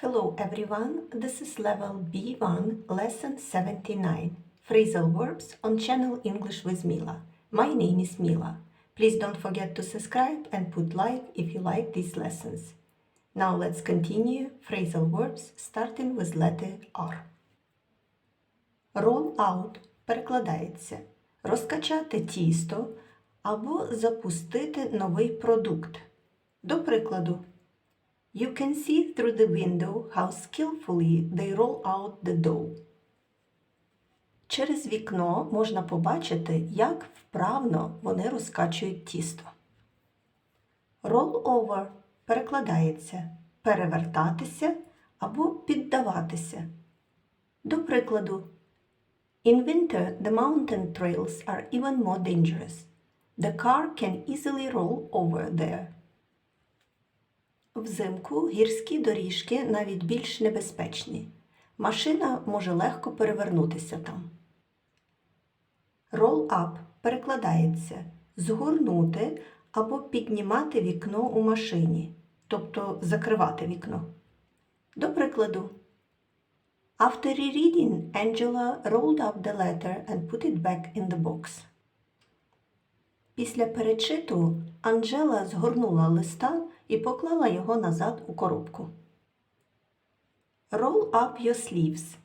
Hello everyone, this is level B1, lesson 79, phrasal verbs on channel English with Mila. My name is Mila. Please don't forget to subscribe and put like if you like these lessons. Now let's continue phrasal verbs starting with letter R. Roll out перекладається розкачати тісто або запустити новий продукт. До прикладу, You can see through the window how skillfully they roll out the dough. Через вікно можна побачити, як вправно вони розкачують тісто. Roll over перекладається перевертатися або піддаватися. До прикладу, In winter, the mountain trails are even more dangerous. The car can easily roll over there. Взимку гірські доріжки навіть більш небезпечні. Машина може легко перевернутися там. Up перекладається згорнути або піднімати вікно у машині, тобто закривати вікно. До прикладу, After rereading, Angela rolled up the letter and put it back in the box. Після перечиту Анжела згорнула листа і поклала його назад у коробку. Roll up your sleeves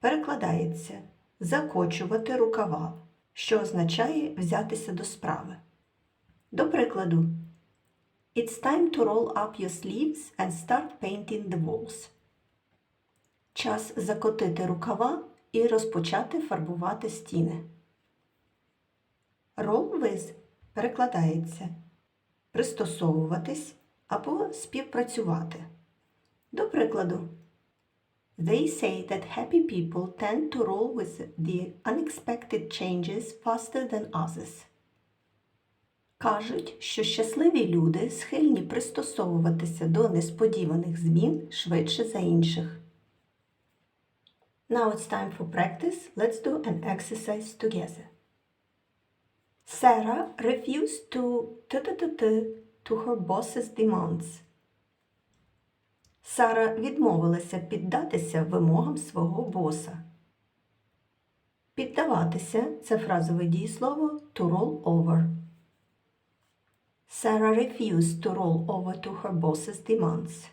перекладається закочувати рукава, що означає взятися до справи. До прикладу, It's time to roll up your sleeves and start painting the walls. Час закотити рукава і розпочати фарбувати стіни. Roll with перекладається пристосовуватись або співпрацювати. До прикладу, They say that happy people tend to roll with the unexpected changes faster than others. Кажуть, що щасливі люди схильні пристосовуватися до несподіваних змін швидше за інших. Now it's time for practice. Let's do an exercise together. Sarah refused to to her boss's demands. Сара відмовилася піддатися вимогам свого боса. Піддаватися це фразове дієслово to roll over. Sarah refused to roll over to her boss's demands.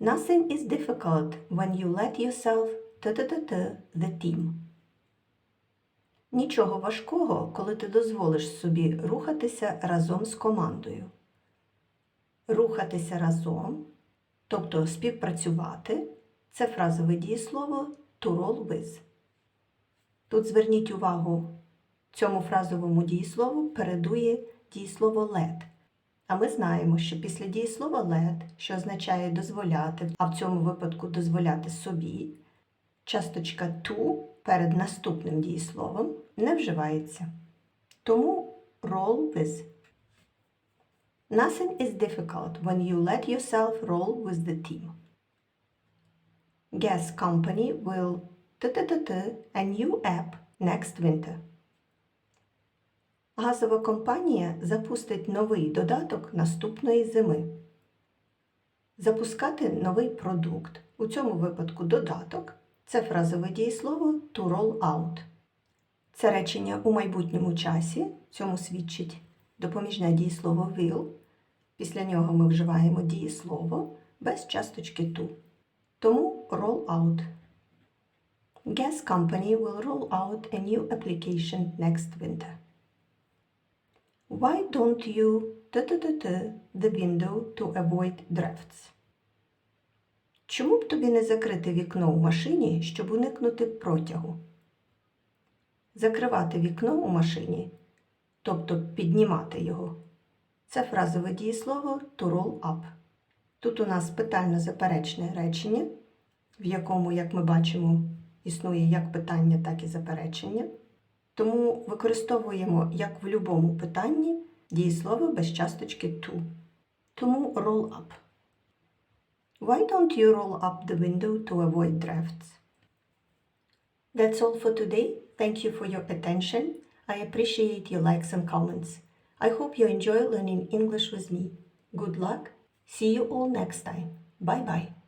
Nothing is difficult when you let yourself t-t-t-t the team. Нічого важкого, коли ти дозволиш собі рухатися разом з командою. Рухатися разом, тобто співпрацювати, це фразове дієслово to roll with. Тут зверніть увагу, цьому фразовому дієслову передує дієслово let. А ми знаємо, що після дієслова let, що означає дозволяти, а в цьому випадку дозволяти собі, часточка to перед наступним дієсловом не вживається. Тому roll with. Nothing is difficult when you let yourself roll with the team. Gas company will t-t-t-t a new app next winter. Газова компанія запустить новий додаток наступної зими. Запускати новий продукт, у цьому випадку додаток, це фразове дієслово to roll out. Це речення у майбутньому часі, цьому свідчить допоміжне дієслово will. Після нього ми вживаємо дієслово без часточки to. Тому roll out. Gas company will roll out a new application next winter. Why don't you t-t-t-t the window to avoid drafts? Чому б тобі не закрити вікно у машині, щоб уникнути протягу? Закривати вікно у машині, тобто піднімати його. Це фразове дієслово to roll up. Тут у нас питально-заперечне речення, в якому, як ми бачимо, існує як питання, так і заперечення. Тому використовуємо як в будь-якому питанні дієслово без часточки to. Тому roll up. Why don't you roll up the window to avoid drafts? That's all for today. Thank you for your attention. I appreciate your likes and comments. I hope you enjoy learning English with me. Good luck. See you all next time. Bye bye.